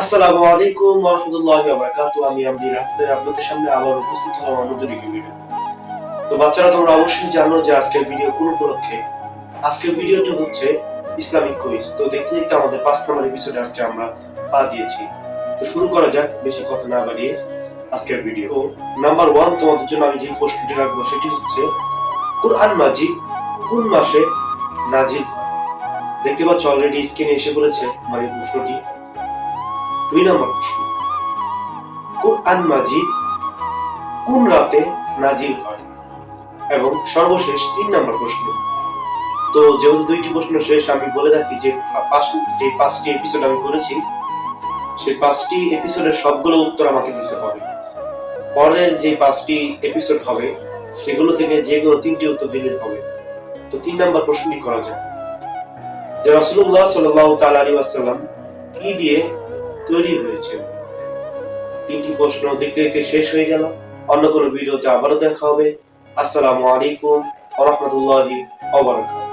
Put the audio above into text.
আসসালামু আলাইকুম ওয়া রাহমাতুল্লাহি বারাকাতুহু। আমি আমদি রাহমাতের আপনাদের সামনে আবার উপস্থিত হলাম আমাদের ভিডিও তো বাচ্চারা, তোমরা অবশ্যই জানো যে আজকের ভিডিও কোন উপলক্ষে? আজকের ভিডিওটা হচ্ছে ইসলামিক কুইজ। তো দেখতে দেখতে আমাদের পাঁচ নম্বর এপিসোডে আজকে আমরা পা দিয়েছি। তো শুরু করা যাক, বেশি কথা না বাড়িয়ে আজকের ভিডিও নাম্বার ওয়ান তোমাদের জন্য আমি যে প্রশ্নটি রাখব, সেটি হচ্ছে, কোরআন মাজিদ কোন মাসে নাজিল দেখতে পাচ্ছ অলরেডি স্ক্রিনে এসে পড়েছে আমার এই প্রশ্নটি। দুই নম্বর প্রশ্ন কোরআন মাজিদ কোন রাতে নাজিল হয়? এবং সর্বশেষ তিন নম্বর প্রশ্ন। তো যেহেতু দুইটি প্রশ্ন শেষ, আমি বলে রাখি যে যে পাঁচটি এপিসোড আমি করেছি, সেই পাঁচটি এপিসোডের সবগুলো উত্তর আমাকে দিতে হবে। পরের যে পাঁচটি এপিসোড হবে, সেগুলো থেকে যে কোনো তিনটি উত্তর দিলে হবে। তো তিন নম্বর প্রশ্নটি করা যায় যে রাসূলুল্লাহ সাল্লাল্লাহু তাআলা আলাইহি ওয়াসাল্লাম কি দিয়ে তৈরি হয়েছে। তিনটি প্রশ্ন দেখতে দেখতে শেষ হয়ে গেল। অন্য কোনো ভিডিওতে আবারও দেখা হবে। আসসালামু আলাইকুম রহমতুল্লাহ বারাকাতুহু।